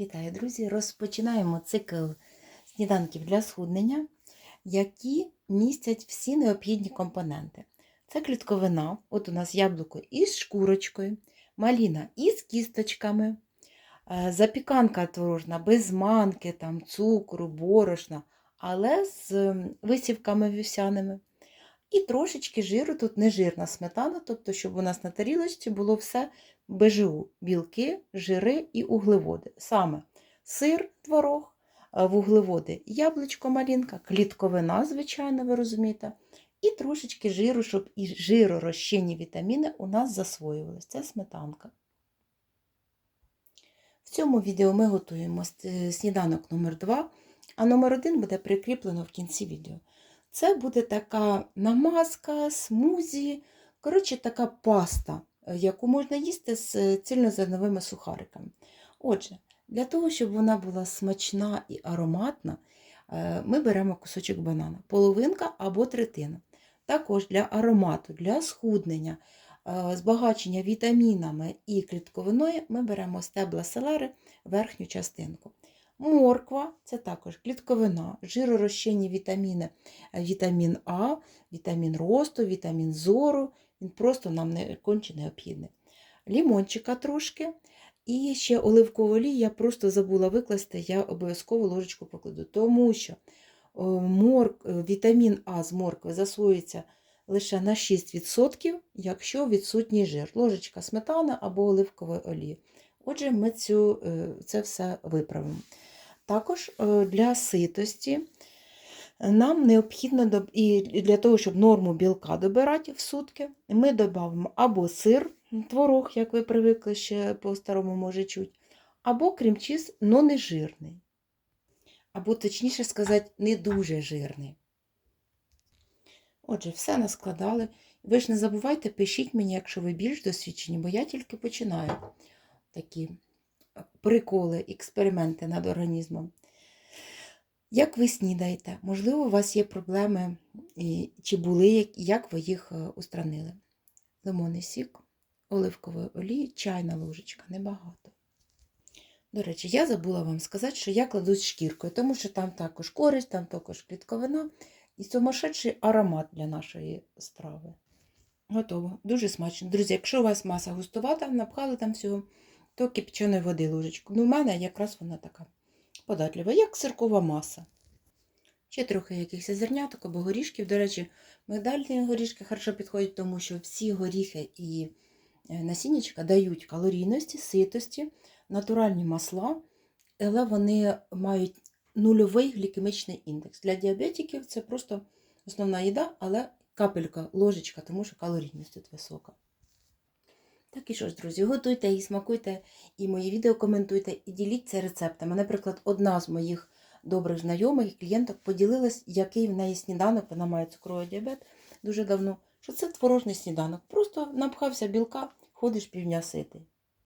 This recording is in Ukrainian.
Вітаю, друзі! Розпочинаємо цикл сніданків для схуднення, які містять всі необхідні компоненти. Це клітковина, от у нас яблуко із шкурочкою, маліна із кісточками, е, запіканка творожна без манки, там, цукру, борошна, але з висівками вівсяними. І трошечки жиру, тут не жирна сметана, тобто, щоб у нас на тарілочці було все БЖУ – білки, жири і углеводи. Саме сир, творог, е, вуглеводи, яблучко, малінка, клітковина, звичайно, ви розумієте, і трошечки жиру, щоб і жиророзчинні вітаміни у нас засвоювалися. Це сметанка. В цьому відео ми готуємо сніданок номер 2 а номер 1 буде прикріплено в кінці відео. Це буде така намазка, смузі, коротше, така паста, е, яку можна їсти з е, цільнозерновими сухариками. Отже, для того, щоб вона була смачна і ароматна, е, ми беремо кусочок банана, половинка або третина. Також для аромату, для схуднення, збагачення вітамінами і клітковиною ми беремо стебла селери, верхню частинку. Морква це також клітковина, жиророзчинні вітаміни, е, вітамін А, вітамін росту, вітамін зору. Він просто нам не конче необхідний. Лімончика трошки. І ще оливкову олію я просто забула викласти, я обов'язково ложечку покладу, тому що о, мор... е, вітамін А з моркви засвоюється лише на 6%, якщо відсутній жир, ложечка сметани або оливкової олії. Отже, ми цю, е, це все виправимо. Також е, для ситості нам необхідно і для того, щоб норму білка добирати в сутки, ми додамо або сир, творог, як ви привикли ще по-старому може чуть, або крем-чіз, но не жирний. Або, точніше сказати, не дуже жирний. Отже, все наскладали. Ви ж не забувайте, пишіть мені, якщо ви більш досвідчені, бо я тільки починаю такі приколи, експерименти над організмом. Як ви снідаєте? Можливо, у вас є проблеми, чи були, як- ви їх е, устранили? Лимонний сік, оливкової олії, чайна ложечка, небагато. До речі, я забула вам сказати, що я кладу з шкіркою, тому що там також користь, там також клітковина і сумасшедший аромат для нашої страви. Готово. Дуже смачно. Друзі, якщо у вас маса густувата, напхали там всього, то кипченої води ложечку. Ну, у мене якраз вона така податлива, як сиркова маса. Ще трохи якихось зерняток або горішків. До речі, мигдальні горішки хорошо підходять, тому що всі горіхи і е, насіннячка дають калорійності, ситості, натуральні масла, але вони мають нульовий глікемічний індекс. Для діабетиків це просто основна їда, але капелька, ложечка, тому що калорійність тут висока. Так і що ж, друзі, готуйте і смакуйте, і мої відео коментуйте, і діліться рецептами. Наприклад, одна з моїх добрих знайомих клієнток поділилась, який в неї сніданок, вона має цукровий діабет дуже давно, що це творожний сніданок. Просто напхався білка, ходиш півдня ситий.